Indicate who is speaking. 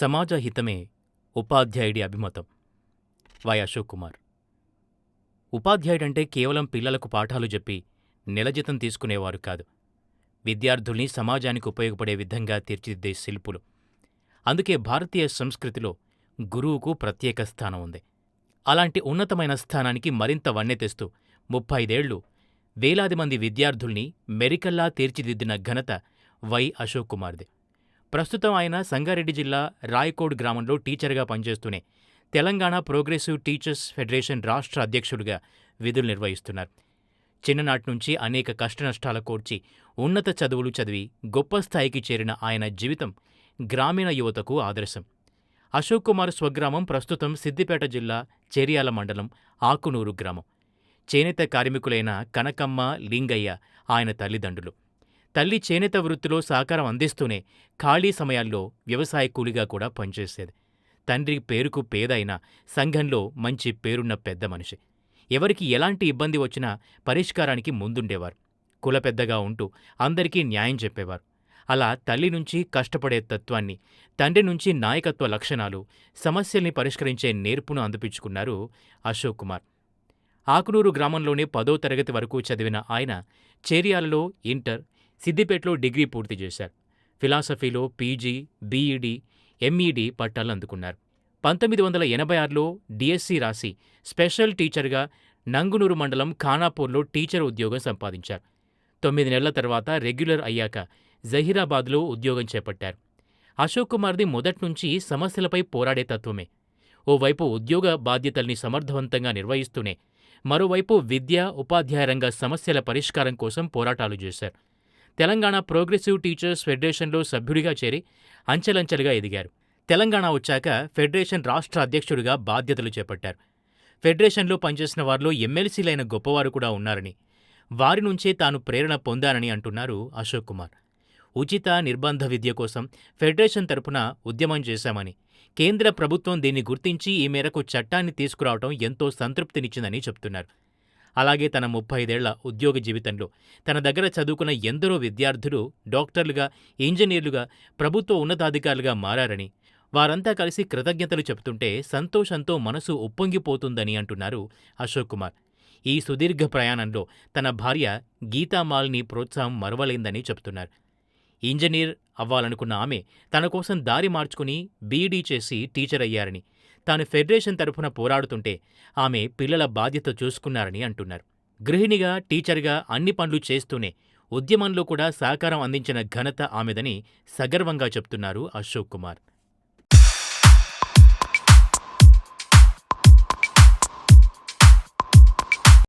Speaker 1: సమాజ హితమే ఉపాధ్యాయుడి అభిమతం. వై అశోక్ కుమార్. ఉపాధ్యాయుడంటే కేవలం పిల్లలకు పాఠాలు చెప్పి నెల జీతం తీసుకునేవారు కాదు. విద్యార్థుల్ని సమాజానికి ఉపయోగపడే విధంగా తీర్చిదిద్దే శిల్పులు. అందుకే భారతీయ సంస్కృతిలో గురువుకు ప్రత్యేక స్థానం ఉంది. అలాంటి ఉన్నతమైన స్థానానికి మరింత వన్నె తెస్తూ ముప్పై ఐదేళ్ళు వేలాది మంది విద్యార్థుల్ని మెరికల్లా తీర్చిదిద్దిన ఘనత వై అశోక్ కుమార్దే. ప్రస్తుతం ఆయన సంగారెడ్డి జిల్లా రాయకోడ్ గ్రామంలో టీచర్గా పనిచేస్తూనే తెలంగాణ ప్రోగ్రెసివ్ టీచర్స్ ఫెడరేషన్ రాష్ట్ర అధ్యక్షుడిగా విధులు నిర్వహిస్తున్నారు. చిన్ననాటి నుంచి అనేక కష్టనష్టాల కోర్చి ఉన్నత చదువులు చదివి గొప్ప స్థాయికి చేరిన ఆయన జీవితం గ్రామీణ యువతకు ఆదర్శం. అశోక్ కుమార్ స్వగ్రామం ప్రస్తుతం సిద్దిపేట జిల్లా చేర్యాల మండలం ఆకునూరు గ్రామం. చేనేత కార్మికులైన కనకమ్మ లింగయ్య ఆయన తల్లిదండ్రులు. తల్లి చేనేత వృత్తిలో సహకారం అందిస్తూనే ఖాళీ సమయాల్లో వ్యవసాయ కూలిగా కూడా పనిచేసేది. తండ్రి పేరుకు పేదైన సంఘంలో మంచి పేరున్న పెద్ద మనిషి. ఎవరికి ఎలాంటి ఇబ్బంది వచ్చినా పరిష్కారానికి ముందుండేవారు. కుల పెద్దగా ఉంటూ అందరికీ న్యాయం చెప్పేవారు. అలా తల్లి నుంచి కష్టపడే తత్వాన్ని తండ్రి నుంచి నాయకత్వ లక్షణాలు సమస్యల్ని పరిష్కరించే నేర్పును అందిపించుకున్నారు అశోక్ కుమార్. ఆకునూరు గ్రామంలోనే పదో తరగతి వరకు చదివిన ఆయన చేరియాలలో ఇంటర్ సిద్దిపేటలో డిగ్రీ పూర్తి చేశారు. ఫిలాసఫీలో పీజీ బీఈడీ ఎంఈడి పట్టాలు అందుకున్నారు. పంతొమ్మిది వందల ఎనభై ఆరులో డిఎస్సి రాసి స్పెషల్ టీచర్గా నంగునూరు మండలం ఖానాపూర్లో టీచర్ ఉద్యోగం సంపాదించారు. తొమ్మిది నెలల తర్వాత రెగ్యులర్ అయ్యాక జహీరాబాద్లో ఉద్యోగం చేపట్టారు. అశోక్ కుమార్ది మొదట్నుంచి సమస్యలపై పోరాడే తత్వమే. ఓవైపు ఉద్యోగ బాధ్యతల్ని సమర్థవంతంగా నిర్వహిస్తూనే మరోవైపు విద్య ఉపాధ్యాయ రంగ సమస్యల పరిష్కారం కోసం పోరాటాలు చేశారు. తెలంగాణ ప్రోగ్రెసివ్ టీచర్స్ ఫెడరేషన్లో సభ్యుడిగా చేరి అంచెలంచెలుగా ఎదిగారు. తెలంగాణ వచ్చాక ఫెడరేషన్ రాష్ట్ర అధ్యక్షుడిగా బాధ్యతలు చేపట్టారు. ఫెడరేషన్లో పనిచేసిన వారిలో ఎమ్మెల్సీలైన గొప్పవారు కూడా ఉన్నారని వారి నుంచే తాను ప్రేరణ పొందానని అంటున్నారు అశోక్ కుమార్. ఉచిత నిర్బంధ విద్య కోసం ఫెడరేషన్ తరపున ఉద్యమం చేశామని కేంద్ర ప్రభుత్వం దీన్ని గుర్తించి ఈ మేరకు చట్టాన్ని తీసుకురావడం ఎంతో సంతృప్తినిచ్చిందని చెప్తున్నారు. అలాగే తన ముప్పై ఐదేళ్ళ ఉద్యోగ జీవితంలో. తన దగ్గర చదువుకున్న ఎందరో విద్యార్థులు డాక్టర్లుగా ఇంజనీర్లుగా ప్రభుత్వ ఉన్నతాధికారులుగా మారారని. వారంతా కలిసి కృతజ్ఞతలు చెబుతుంటే సంతోషంతో మనసు ఉప్పొంగిపోతుందని అంటున్నారు అశోక్ కుమార్. ఈ సుదీర్ఘ ప్రయాణంలో తన భార్య గీతామాల్ని ప్రోత్సాహం మరవలేందని చెబుతున్నారు. ఇంజనీర్ అవ్వాలనుకున్న ఆమె తన కోసం దారి మార్చుకుని బీఈడీ చేసి టీచర్ అయ్యారని. తాను ఫెడరేషన్ తరఫున పోరాడుతుంటే ఆమె పిల్లల బాధ్యత చూసుకున్నారని అంటున్నారు. గృహిణిగా టీచర్గా అన్ని పనులు చేస్తూనే ఉద్యమంలో కూడా సహకారం అందించిన ఘనత ఆమెదని సగర్వంగా చెప్తున్నారు అశోక్ కుమార్.